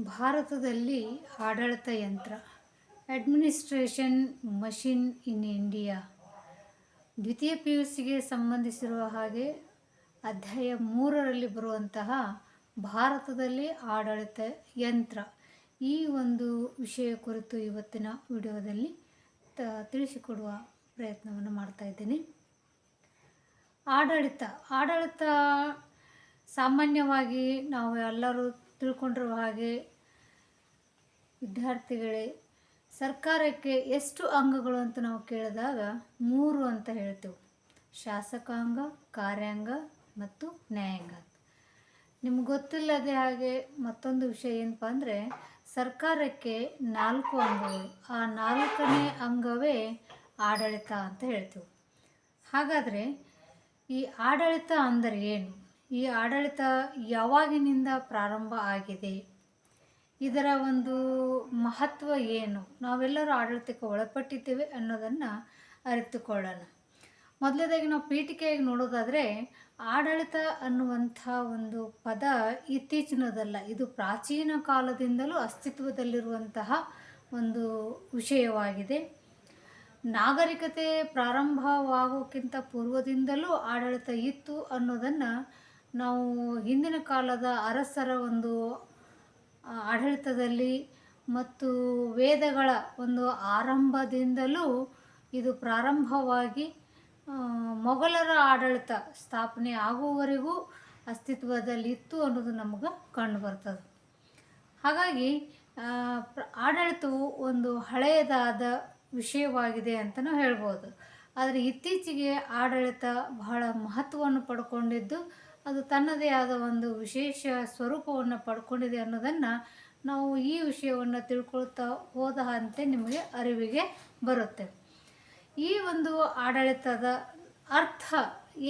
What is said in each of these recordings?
ಭಾರತದಲ್ಲಿ ಆಡಳಿತ ಯಂತ್ರ ಅಡ್ಮಿನಿಸ್ಟ್ರೇಷನ್ ಮಷಿನ್ ಇನ್ ಇಂಡಿಯಾ ದ್ವಿತೀಯ ಪಿ ಯು ಸಿಗೆ ಸಂಬಂಧಿಸಿರುವ ಹಾಗೆ ಅಧ್ಯಾಯ ಮೂರರಲ್ಲಿ ಬರುವಂತಹ ಭಾರತದಲ್ಲಿ ಆಡಳಿತ ಯಂತ್ರ. ಈ ಒಂದು ವಿಷಯ ಕುರಿತು ಇವತ್ತಿನ ವಿಡಿಯೋದಲ್ಲಿ ತ, ತಿಳಿಸಿಕೊಡುವ ಪ್ರಯತ್ನವನ್ನು ಮಾಡ್ತಾ ಇದ್ದೀನಿ. ಆಡಳಿತ. ಆಡಳಿತ ಸಾಮಾನ್ಯವಾಗಿ ನಾವು ಎಲ್ಲರೂ ತಿಳ್ಕೊಂಡಿರುವ ಹಾಗೆ ವಿದ್ಯಾರ್ಥಿಗಳೇ, ಸರ್ಕಾರಕ್ಕೆ ಎಷ್ಟು ಅಂಗಗಳು ಅಂತ ನಾವು ಕೇಳಿದಾಗ ಮೂರು ಅಂತ ಹೇಳ್ತೇವೆ. ಶಾಸಕಾಂಗ, ಕಾರ್ಯಾಂಗ ಮತ್ತು ನ್ಯಾಯಾಂಗ. ನಿಮ್ಗೆ ಗೊತ್ತಿಲ್ಲದೆ ಹಾಗೆ ಮತ್ತೊಂದು ವಿಷಯ ಏನಪ್ಪ ಅಂದರೆ, ಸರ್ಕಾರಕ್ಕೆ ನಾಲ್ಕು ಅಂಗಗಳು. ಆ ನಾಲ್ಕನೇ ಅಂಗವೇ ಆಡಳಿತ ಅಂತ ಹೇಳ್ತೇವೆ. ಹಾಗಾದರೆ ಈ ಆಡಳಿತ ಅಂದರೆ ಏನು? ಈ ಆಡಳಿತ ಯಾವಾಗಿನಿಂದ ಪ್ರಾರಂಭ ಆಗಿದೆ? ಇದರ ಒಂದು ಮಹತ್ವ ಏನು? ನಾವೆಲ್ಲರೂ ಆಡಳಿತಕ್ಕೆ ಒಳಪಟ್ಟಿದ್ದೇವೆ ಅನ್ನೋದನ್ನು ಅರಿತುಕೊಳ್ಳೋಣ. ಮೊದಲನೇದಾಗಿ ನಾವು ಪೀಠಿಕೆಯಾಗಿ ನೋಡೋದಾದರೆ, ಆಡಳಿತ ಅನ್ನುವಂಥ ಒಂದು ಪದ ಇತ್ತೀಚಿನದಲ್ಲ, ಇದು ಪ್ರಾಚೀನ ಕಾಲದಿಂದಲೂ ಅಸ್ತಿತ್ವದಲ್ಲಿರುವಂತಹ ಒಂದು ವಿಷಯವಾಗಿದೆ. ನಾಗರಿಕತೆ ಪ್ರಾರಂಭವಾಗೋಕ್ಕಿಂತ ಪೂರ್ವದಿಂದಲೂ ಆಡಳಿತ ಇತ್ತು ಅನ್ನೋದನ್ನು ನಾವು ಹಿಂದಿನ ಕಾಲದ ಅರಸರ ಒಂದು ಆಡಳಿತದಲ್ಲಿ ಮತ್ತು ವೇದಗಳ ಒಂದು ಆರಂಭದಿಂದಲೂ ಇದು ಪ್ರಾರಂಭವಾಗಿ ಮೊಘಲರ ಆಡಳಿತ ಸ್ಥಾಪನೆ ಆಗುವವರೆಗೂ ಅಸ್ತಿತ್ವದಲ್ಲಿತ್ತು ಅನ್ನೋದು ನಮಗೆ ಕಂಡು ಬರ್ತದೆ. ಹಾಗಾಗಿ ಆಡಳಿತವು ಒಂದು ಹಳೆಯದಾದ ವಿಷಯವಾಗಿದೆ ಅಂತಲೂ ಹೇಳ್ಬೋದು. ಆದರೆ ಇತ್ತೀಚೆಗೆ ಆಡಳಿತ ಬಹಳ ಮಹತ್ವವನ್ನು ಪಡ್ಕೊಂಡಿದ್ದು ಅದು ತನ್ನದೇ ಆದ ಒಂದು ವಿಶೇಷ ಸ್ವರೂಪವನ್ನು ಪಡ್ಕೊಂಡಿದೆ ಅನ್ನೋದನ್ನು ನಾವು ಈ ವಿಷಯವನ್ನು ತಿಳ್ಕೊಳ್ತಾ ಹೋದ ಅಂತೆ ನಿಮಗೆ ಅರಿವಿಗೆ ಬರುತ್ತೆ. ಈ ಒಂದು ಆಡಳಿತದ ಅರ್ಥ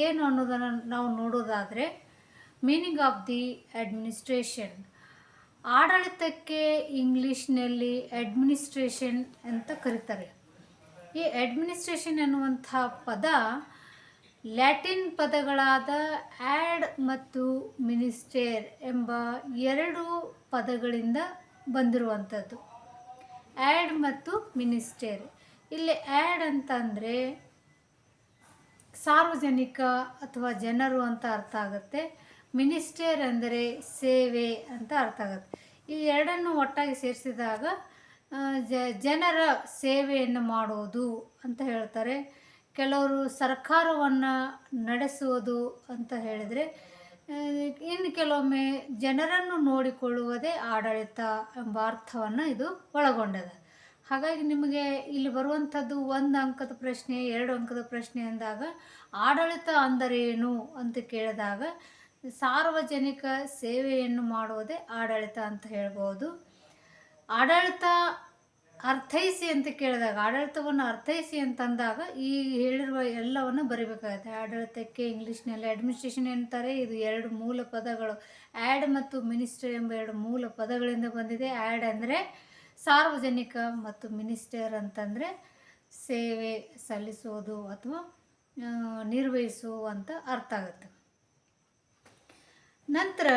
ಏನು ಅನ್ನೋದನ್ನು ನಾವು ನೋಡೋದಾದರೆ ಮೀನಿಂಗ್ ಆಫ್ ದಿ ಅಡ್ಮಿನಿಸ್ಟ್ರೇಷನ್ ಆಡಳಿತಕ್ಕೆ ಇಂಗ್ಲೀಷ್ನಲ್ಲಿ ಅಡ್ಮಿನಿಸ್ಟ್ರೇಷನ್ ಅಂತ ಕರೀತಾರೆ. ಈ ಅಡ್ಮಿನಿಸ್ಟ್ರೇಷನ್ ಎನ್ನುವಂಥ ಪದ ಲ್ಯಾಟಿನ್ ಪದಗಳಾದ ಆ್ಯಡ್ ಮತ್ತು ಮಿನಿಸ್ಟೇರ್ ಎಂಬ ಎರಡು ಪದಗಳಿಂದ ಬಂದಿರುವಂಥದ್ದು. ಆ್ಯಡ್ ಮತ್ತು ಮಿನಿಸ್ಟೇರ್. ಇಲ್ಲಿ ಆ್ಯಡ್ ಅಂತಂದರೆ ಸಾರ್ವಜನಿಕ ಅಥವಾ ಜನರು ಅಂತ ಅರ್ಥ ಆಗುತ್ತೆ. ಮಿನಿಸ್ಟೇರ್ ಅಂದರೆ ಸೇವೆ ಅಂತ ಅರ್ಥ ಆಗುತ್ತೆ. ಈ ಎರಡನ್ನು ಒಟ್ಟಾಗಿ ಸೇರಿಸಿದಾಗ ಜನರ ಸೇವೆಯನ್ನು ಮಾಡುವುದು ಅಂತ ಹೇಳ್ತಾರೆ. ಕೆಲವರು ಸರ್ಕಾರವನ್ನು ನಡೆಸುವುದು ಅಂತ ಹೇಳಿದರೆ ಇನ್ನು ಕೆಲವೊಮ್ಮೆ ಜನರನ್ನು ನೋಡಿಕೊಳ್ಳುವುದೇ ಆಡಳಿತ ಎಂಬ ಅರ್ಥವನ್ನು ಇದು ಒಳಗೊಂಡಿದೆ. ಹಾಗಾಗಿ ನಿಮಗೆ ಇಲ್ಲಿ ಬರುವಂಥದ್ದು ಒಂದು ಅಂಕದ ಪ್ರಶ್ನೆ, ಎರಡು ಅಂಕದ ಪ್ರಶ್ನೆ ಅಂದಾಗ, ಆಡಳಿತ ಅಂದರೇನು ಅಂತ ಕೇಳಿದಾಗ, ಸಾರ್ವಜನಿಕ ಸೇವೆಯನ್ನು ಮಾಡುವುದೇ ಆಡಳಿತ ಅಂತ ಹೇಳ್ಬೋದು. ಆಡಳಿತ ಅರ್ಥೈಸಿ ಅಂತ ಕೇಳಿದಾಗ, ಆಡಳಿತವನ್ನು ಅರ್ಥೈಸಿ ಅಂತಂದಾಗ ಈ ಹೇಳಿರುವ ಎಲ್ಲವನ್ನು ಬರಿಬೇಕಾಗುತ್ತೆ. ಆಡಳಿತಕ್ಕೆ ಇಂಗ್ಲೀಷ್ನಲ್ಲಿ ಅಡ್ಮಿನಿಸ್ಟ್ರೇಷನ್ ಅಂತಾರೆ ಇದು ಎರಡು ಮೂಲ ಪದಗಳು. ಆ್ಯಡ್ ಮತ್ತು ಮಿನಿಸ್ಟರ್ ಎಂಬ ಎರಡು ಮೂಲ ಪದಗಳಿಂದ ಬಂದಿದೆ. ಆ್ಯಡ್ ಅಂದರೆ ಸಾರ್ವಜನಿಕ ಮತ್ತು ಮಿನಿಸ್ಟರ್ ಅಂತಂದರೆ ಸೇವೆ ಸಲ್ಲಿಸೋದು ಅಥವಾ ನಿರ್ವಹಿಸುವಂತ ಅರ್ಥ ಆಗುತ್ತೆ. ನಂತರ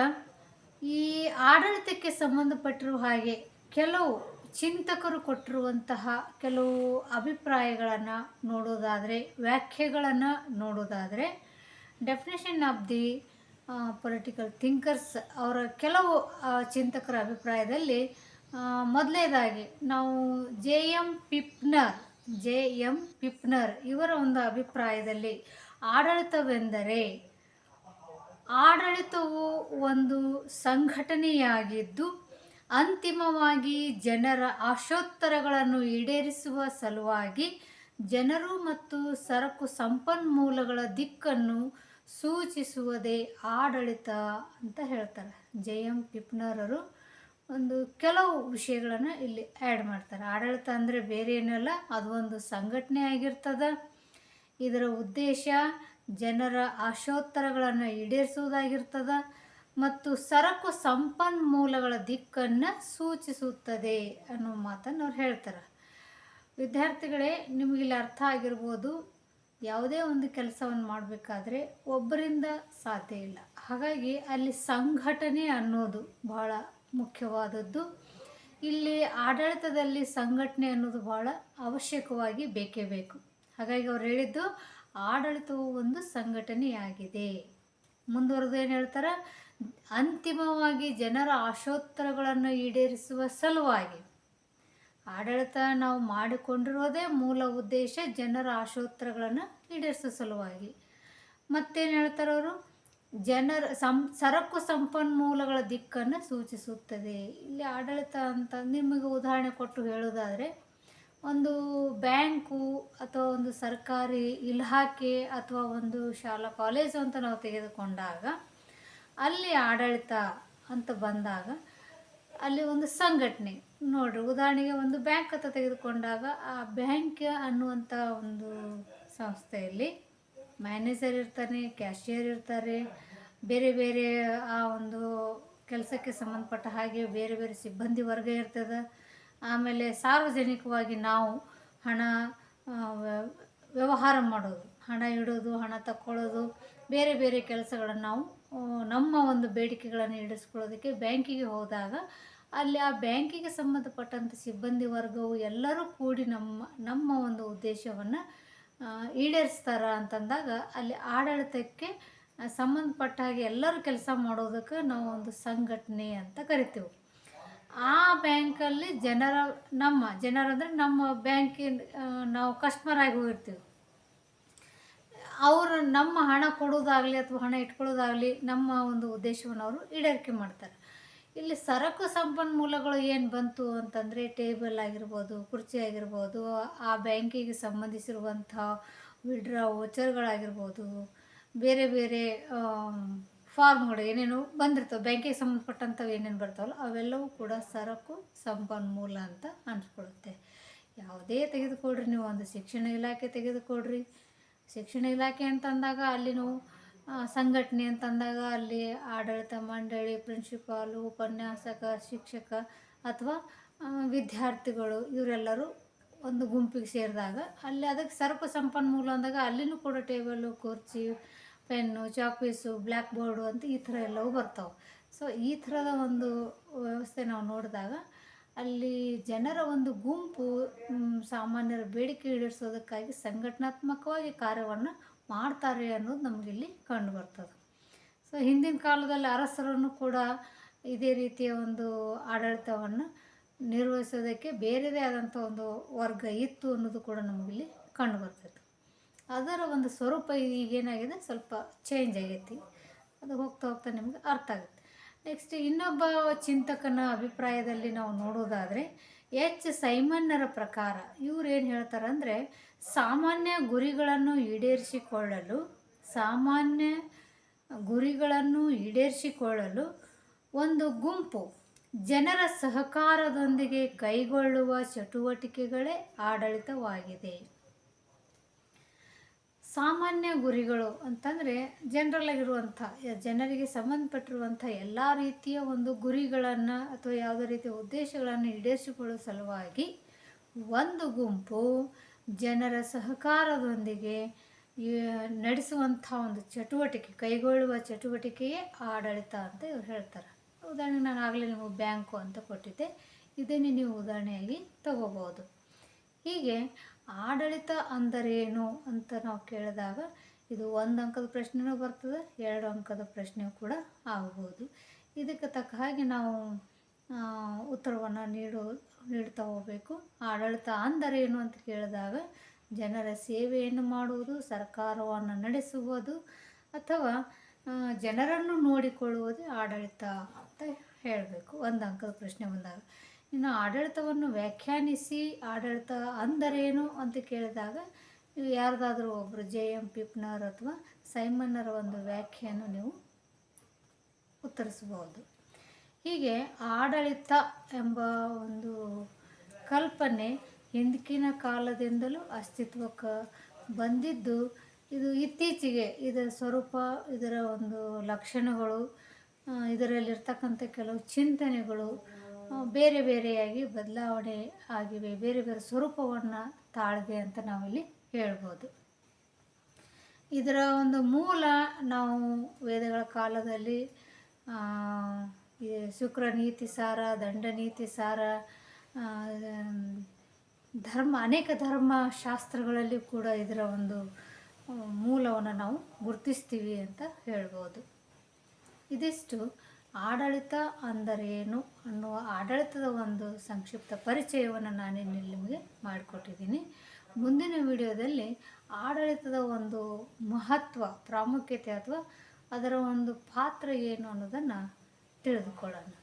ಈ ಆಡಳಿತಕ್ಕೆ ಸಂಬಂಧಪಟ್ಟಿರುವ ಹಾಗೆ ಕೆಲವು ಚಿಂತಕರು ಕೊಟ್ಟಿರುವಂತಹ ಕೆಲವು ಅಭಿಪ್ರಾಯಗಳನ್ನು ನೋಡೋದಾದರೆ, ವ್ಯಾಖ್ಯೆಗಳನ್ನು ನೋಡೋದಾದರೆ definition of the political thinkers ಅವರ ಕೆಲವು ಚಿಂತಕರ ಅಭಿಪ್ರಾಯದಲ್ಲಿ ಮೊದಲನೇದಾಗಿ ನಾವು J M Pfiffner J M Pfiffner ಇವರ ಒಂದು ಅಭಿಪ್ರಾಯದಲ್ಲಿ ಆಡಳಿತವೆಂದರೆ, ಆಡಳಿತವು ಒಂದು ಸಂಘಟನೆಯಾಗಿದ್ದು ಅಂತಿಮವಾಗಿ ಜನರ ಆಶೋತ್ತರಗಳನ್ನು ಈಡೇರಿಸುವ ಸಲುವಾಗಿ ಜನರು ಮತ್ತು ಸರಕು ಸಂಪನ್ಮೂಲಗಳ ದಿಕ್ಕನ್ನು ಸೂಚಿಸುವುದೇ ಆಡಳಿತ ಅಂತ ಹೇಳ್ತಾರೆ. ಜೆ ಎಂ ಪಿಪ್ನರರು ಒಂದು ಕೆಲವು ವಿಷಯಗಳನ್ನು ಇಲ್ಲಿ ಆ್ಯಡ್ ಮಾಡ್ತಾರೆ. ಆಡಳಿತ ಅಂದರೆ ಬೇರೆ ಏನಲ್ಲ, ಅದು ಒಂದು ಸಂಘಟನೆ ಆಗಿರ್ತದೆ. ಇದರ ಉದ್ದೇಶ ಜನರ ಆಶೋತ್ತರಗಳನ್ನು ಈಡೇರಿಸುವುದಾಗಿರ್ತದೆ. ಮತ್ತು ಸರಕು ಸಂಪನ್ಮೂಲಗಳ ದಿಕ್ಕನ್ನು ಸೂಚಿಸುತ್ತದೆ ಅನ್ನೋ ಮಾತನ್ನು ಅವ್ರು ಹೇಳ್ತಾರೆ. ವಿದ್ಯಾರ್ಥಿಗಳೇ ನಿಮಗಿಲ್ಲಿ ಅರ್ಥ ಆಗಿರ್ಬೋದು. ಯಾವುದೇ ಒಂದು ಕೆಲಸವನ್ನು ಮಾಡಬೇಕಾದ್ರೆ ಒಬ್ಬರಿಂದ ಸಾಧ್ಯ ಇಲ್ಲ. ಹಾಗಾಗಿ ಅಲ್ಲಿ ಸಂಘಟನೆ ಅನ್ನೋದು ಬಹಳ ಮುಖ್ಯವಾದದ್ದು. ಇಲ್ಲಿ ಆಡಳಿತದಲ್ಲಿ ಸಂಘಟನೆ ಅನ್ನೋದು ಬಹಳ ಅವಶ್ಯಕವಾಗಿ ಬೇಕೇ ಬೇಕು. ಹಾಗಾಗಿ ಅವ್ರು ಹೇಳಿದ್ದು, ಆಡಳಿತವು ಒಂದು ಸಂಘಟನೆಯಾಗಿದೆ. ಮುಂದುವರೆದು ಏನು ಹೇಳ್ತಾರೆ? ಅಂತಿಮವಾಗಿ ಜನರ ಆಶೋತ್ತರಗಳನ್ನು ಈಡೇರಿಸುವ ಸಲುವಾಗಿ. ಆಡಳಿತ ನಾವು ಮಾಡಿಕೊಂಡಿರೋದೇ ಮೂಲ ಉದ್ದೇಶ ಜನರ ಆಶೋತ್ತರಗಳನ್ನು ಈಡೇರಿಸುವ ಸಲುವಾಗಿ. ಮತ್ತೇನು ಹೇಳ್ತಾರೆ ಅವರು? ಜನರ ಸಂ, ಸರಕು ಸಂಪನ್ಮೂಲಗಳ ದಿಕ್ಕನ್ನು ಸೂಚಿಸುತ್ತದೆ. ಇಲ್ಲಿ ಆಡಳಿತ ಅಂತ ನಿಮಗೆ ಉದಾಹರಣೆ ಕೊಟ್ಟು ಹೇಳೋದಾದರೆ ಒಂದು ಬ್ಯಾಂಕು ಅಥವಾ ಒಂದು ಸರ್ಕಾರಿ ಇಲಾಖೆ ಅಥವಾ ಒಂದು ಶಾಲಾ ಕಾಲೇಜು ಅಂತ ನಾವು ತೆಗೆದುಕೊಂಡಾಗ ಅಲ್ಲಿ ಆಡಳಿತ ಅಂತ ಬಂದಾಗ ಅಲ್ಲಿ ಒಂದು ಸಂಘಟನೆ. ನೋಡ್ರಿ, ಉದಾಹರಣೆಗೆ ಒಂದು ಬ್ಯಾಂಕ್ ಅಂತ ತೆಗೆದುಕೊಂಡಾಗ ಆ ಬ್ಯಾಂಕ್ ಅನ್ನುವಂಥ ಒಂದು ಸಂಸ್ಥೆಯಲ್ಲಿ ಮ್ಯಾನೇಜರ್ ಇರ್ತಾನೆ ಕ್ಯಾಶಿಯರ್ ಇರ್ತಾರೆ, ಬೇರೆ ಬೇರೆ ಆ ಒಂದು ಕೆಲಸಕ್ಕೆ ಸಂಬಂಧಪಟ್ಟ ಹಾಗೆ ಬೇರೆ ಬೇರೆ ಸಿಬ್ಬಂದಿ ವರ್ಗ ಇರ್ತದೆ. ಆಮೇಲೆ ಸಾರ್ವಜನಿಕವಾಗಿ ನಾವು ಹಣ ವ್ಯ- ವ್ಯವಹಾರ ಮಾಡೋದು, ಹಣ ಇಡೋದು, ಹಣ ತಕ್ಕೊಳ್ಳೋದು, ಬೇರೆ ಬೇರೆ ಕೆಲಸಗಳನ್ನು ನಾವು ನಮ್ಮ ಒಂದು ಬೇಡಿಕೆಗಳನ್ನು ಈಡಿಸ್ಕೊಳ್ಳೋದಕ್ಕೆ ಬ್ಯಾಂಕಿಗೆ ಹೋದಾಗ ಅಲ್ಲಿ ಆ ಬ್ಯಾಂಕಿಗೆ ಸಂಬಂಧಪಟ್ಟಂಥ ಸಿಬ್ಬಂದಿ ವರ್ಗವು ಎಲ್ಲರೂ ಕೂಡಿ ನಮ್ಮ ನಮ್ಮ ಒಂದು ಉದ್ದೇಶವನ್ನು ಈಡೇರಿಸ್ತಾರ ಅಂತಂದಾಗ ಅಲ್ಲಿ ಆಡಳಿತಕ್ಕೆ ಸಂಬಂಧಪಟ್ಟ ಹಾಗೆ ಎಲ್ಲರೂ ಕೆಲಸ ಮಾಡೋದಕ್ಕೆ ನಾವು ಒಂದು ಸಂಘಟನೆ ಅಂತ ಕರಿತೀವಿ. ಆ ಬ್ಯಾಂಕಲ್ಲಿ ಜನರ, ನಮ್ಮ ಜನರಂದರೆ ನಮ್ಮ ಬ್ಯಾಂಕಿನ ನಾವು ಕಸ್ಟಮರ್ ಆಗಿ ಹೋಗಿರ್ತೀವಿ. ಅವರು ನಮ್ಮ ಹಣ ಕೊಡೋದಾಗಲಿ ಅಥವಾ ಹಣ ಇಟ್ಕೊಳ್ಳೋದಾಗಲಿ ನಮ್ಮ ಒಂದು ಉದ್ದೇಶವನ್ನು ಅವರು ಈಡೇರಿಕೆ ಮಾಡ್ತಾರೆ. ಇಲ್ಲಿ ಸರಕು ಸಂಪನ್ಮೂಲಗಳು ಏನು ಬಂತು ಅಂತಂದರೆ ಟೇಬಲ್ ಆಗಿರ್ಬೋದು, ಕುರ್ಚಿ ಆಗಿರ್ಬೋದು, ಆ ಬ್ಯಾಂಕಿಗೆ ಸಂಬಂಧಿಸಿರುವಂಥ ವಿಡ್ರಾ ವೋಚರ್ಗಳಾಗಿರ್ಬೋದು, ಬೇರೆ ಬೇರೆ ಫಾರ್ಮ್ಗಳು ಏನೇನು ಬಂದಿರ್ತವೆ, ಬ್ಯಾಂಕಿಗೆ ಸಂಬಂಧಪಟ್ಟಂಥವು ಏನೇನು ಬರ್ತಾವಲ್ಲ ಅವೆಲ್ಲವೂ ಕೂಡ ಸರಕು ಸಂಪನ್ಮೂಲ ಅಂತ ಅನ್ಸ್ಕೊಳ್ಳುತ್ತೆ. ಯಾವುದೇ ತೆಗೆದುಕೊಡ್ರಿ ನೀವು ಒಂದು ಶಿಕ್ಷಣ ಇಲಾಖೆ ತೆಗೆದುಕೊಡ್ರಿ ಶಿಕ್ಷಣ ಇಲಾಖೆ ಅಂತಂದಾಗ ಅಲ್ಲಿನೂ ಸಂಘಟನೆ ಅಂತಂದಾಗ ಅಲ್ಲಿ ಆಡಳಿತ ಮಂಡಳಿ ಪ್ರಿನ್ಸಿಪಾಲು ಉಪನ್ಯಾಸಕ, ಶಿಕ್ಷಕ ಅಥವಾ ವಿದ್ಯಾರ್ಥಿಗಳು ಇವರೆಲ್ಲರೂ ಒಂದು ಗುಂಪಿಗೆ ಸೇರಿದಾಗ ಅಲ್ಲಿ ಅದಕ್ಕೆ ಸರ್ಪ ಸಂಪನ್ಮೂಲ ಅಂದಾಗ ಅಲ್ಲಿನೂ ಕೂಡ ಟೇಬಲು ಕುರ್ಚಿ, ಪೆನ್ನು, ಚಾಪೀಸು, ಬ್ಲ್ಯಾಕ್ ಬೋರ್ಡು ಅಂತ ಈ ಥರ ಎಲ್ಲವೂ ಬರ್ತಾವೆ. ಸೊ ಈ ಥರದ ಒಂದು ವ್ಯವಸ್ಥೆ ನಾವು ನೋಡಿದಾಗ ಅಲ್ಲಿ ಜನರ ಒಂದು ಗುಂಪು ಸಾಮಾನ್ಯರ ಬೇಡಿಕೆ ಈಡೇರಿಸೋದಕ್ಕಾಗಿ ಸಂಘಟನಾತ್ಮಕವಾಗಿ ಕಾರ್ಯವನ್ನು ಮಾಡ್ತಾರೆ ಅನ್ನೋದು ನಮಗಿಲ್ಲಿ ಕಂಡು ಬರ್ತದೆ. ಸೊ ಹಿಂದಿನ ಕಾಲದಲ್ಲಿ ಅರಸರನ್ನು ಕೂಡ ಇದೇ ರೀತಿಯ ಒಂದು ಆಡಳಿತವನ್ನು ನಿರ್ವಹಿಸೋದಕ್ಕೆ ಬೇರೆದೇ ಆದಂಥ ಒಂದು ವರ್ಗ ಇತ್ತು ಅನ್ನೋದು ಕೂಡ ನಮಗಿಲ್ಲಿ ಕಂಡು ಬರ್ತೈತೆ. ಅದರ ಒಂದು ಸ್ವರೂಪ ಈಗೇನಾಗಿದೆ ಸ್ವಲ್ಪ ಚೇಂಜ್ ಆಗೈತಿ. ಅದು ಹೋಗ್ತಾ ಹೋಗ್ತಾ ನಿಮ್ಗೆ ಅರ್ಥ ಆಗುತ್ತೆ. ನೆಕ್ಸ್ಟ್ ಇನ್ನೊಬ್ಬ ಚಿಂತಕನ ಅಭಿಪ್ರಾಯದಲ್ಲಿ ನಾವು ನೋಡೋದಾದರೆ ಎಚ್ ಸೈಮನ್ನರ ಪ್ರಕಾರ ಇವ್ರು ಏನು ಹೇಳ್ತಾರಂದರೆ, ಸಾಮಾನ್ಯ ಗುರಿಗಳನ್ನು ಈಡೇರಿಸಿಕೊಳ್ಳಲು, ಸಾಮಾನ್ಯ ಗುರಿಗಳನ್ನು ಈಡೇರಿಸಿಕೊಳ್ಳಲು ಒಂದು ಗುಂಪು ಜನರ ಸಹಕಾರದೊಂದಿಗೆ ಕೈಗೊಳ್ಳುವ ಚಟುವಟಿಕೆಗಳೇ ಆಡಳಿತವಾಗಿದೆ. ಸಾಮಾನ್ಯ ಗುರಿಗಳು ಅಂತಂದರೆ ಜನರಲ್ ಆಗಿರುವಂಥ ಜನರಿಗೆ ಸಂಬಂಧಪಟ್ಟಿರುವಂಥ ಎಲ್ಲ ರೀತಿಯ ಒಂದು ಗುರಿಗಳನ್ನು ಅಥವಾ ಯಾವುದೇ ರೀತಿಯ ಉದ್ದೇಶಗಳನ್ನು ಈಡೇರಿಸಿಕೊಳ್ಳುವ ಸಲುವಾಗಿ ಒಂದು ಗುಂಪು ಜನರ ಸಹಕಾರದೊಂದಿಗೆ ನಡೆಸುವಂಥ ಒಂದು ಚಟುವಟಿಕೆ, ಕೈಗೊಳ್ಳುವ ಚಟುವಟಿಕೆಯೇ ಆಡಳಿತ ಅಂತ ಇವ್ರು ಹೇಳ್ತಾರೆ. ಉದಾಹರಣೆಗೆ ನಾನು ಆಗಲೇ ನಿಮಗೆ ಬ್ಯಾಂಕು ಅಂತ ಕೊಟ್ಟಿದ್ದೆ, ಇದನ್ನೇ ನೀವು ಉದಾಹರಣೆಯಾಗಿ ತಗೋಬೋದು. ಹೀಗೆ ಆಡಳಿತ ಅಂದರೇನು ಅಂತ ನಾವು ಕೇಳಿದಾಗ ಇದು ಒಂದು ಅಂಕದ ಪ್ರಶ್ನೆನೂ ಬರ್ತದೆ, ಎರಡು ಅಂಕದ ಪ್ರಶ್ನೆಯೂ ಕೂಡ ಆಗ್ಬೋದು. ಇದಕ್ಕೆ ತಕ್ಕ ಹಾಗೆ ನಾವು ಉತ್ತರವನ್ನು ನೀಡು, ನೀಡ್ತಾ ಹೋಗಬೇಕು. ಆಡಳಿತ ಅಂದರೇನು ಅಂತ ಕೇಳಿದಾಗ ಜನರ ಸೇವೆಯನ್ನು ಮಾಡುವುದು, ಸರ್ಕಾರವನ್ನು ನಡೆಸುವುದು ಅಥವಾ ಜನರನ್ನು ನೋಡಿಕೊಳ್ಳುವುದೇ ಆಡಳಿತ ಅಂತ ಹೇಳಬೇಕು. ಒಂದು ಅಂಕದ ಪ್ರಶ್ನೆ ಬಂದಾಗ. ಇನ್ನು ಆಡಳಿತವನ್ನು ವ್ಯಾಖ್ಯಾನಿಸಿ, ಆಡಳಿತ ಅಂದರೇನು ಅಂತ ಕೇಳಿದಾಗ, ನೀವು ಯಾರ್ದಾದ್ರೂ ಒಬ್ಬರು ಜೆ ಎಂ ಪಿಪ್ನರ್ ಅಥವಾ ಸೈಮನ್ನರ ಒಂದು ವ್ಯಾಖ್ಯೆಯನ್ನು ನೀವು ಉತ್ತರಿಸಬಹುದು. ಹೀಗೆ ಆಡಳಿತ ಎಂಬ ಒಂದು ಕಲ್ಪನೆ ಹಿಂದಿನ ಕಾಲದಿಂದಲೂ ಅಸ್ತಿತ್ವಕ್ಕೆ ಬಂದಿದ್ದು, ಇದು ಇತ್ತೀಚೆಗೆ ಇದರ ಸ್ವರೂಪ, ಇದರ ಒಂದು ಲಕ್ಷಣಗಳು ಇದರಲ್ಲಿರ್ತಕ್ಕಂಥ ಕೆಲವು ಚಿಂತನೆಗಳು ಬೇರೆ ಬೇರೆಯಾಗಿ ಬದಲಾವಣೆ ಆಗಿವೆ, ಬೇರೆ ಬೇರೆ ಸ್ವರೂಪವನ್ನು ತಾಳಿದೆ ಅಂತ ನಾವಿಲ್ಲಿ ಹೇಳ್ಬೋದು. ಇದರ ಒಂದು ಮೂಲ ನಾವು ವೇದಗಳ ಕಾಲದಲ್ಲಿ ಶುಕ್ರ ನೀತಿ ಸಾರ, ದಂಡ ನೀತಿ ಸಾರ ಧರ್ಮ, ಅನೇಕ ಧರ್ಮ ಶಾಸ್ತ್ರಗಳಲ್ಲಿ ಕೂಡ ಇದರ ಒಂದು ಮೂಲವನ್ನು ನಾವು ಗುರುತಿಸ್ತೀವಿ ಅಂತ ಹೇಳ್ಬೋದು. ಇದಿಷ್ಟು. ಆಡಳಿತ ಅಂದರೇನು ಅನ್ನುವ ಆಡಳಿತದ ಒಂದು ಸಂಕ್ಷಿಪ್ತ ಪರಿಚಯವನ್ನು ನಾನು ನಿಮಗೆ ಮಾಡಿಕೊಟ್ಟಿದ್ದೀನಿ. ಮುಂದಿನ ವಿಡಿಯೋದಲ್ಲಿ ಆಡಳಿತದ ಒಂದು ಮಹತ್ವ, ಪ್ರಾಮುಖ್ಯತೆ ಅಥವಾ ಅದರ ಒಂದು ಪಾತ್ರ ಏನು ಅನ್ನೋದನ್ನು ತಿಳಿದುಕೊಳ್ಳೋಣ.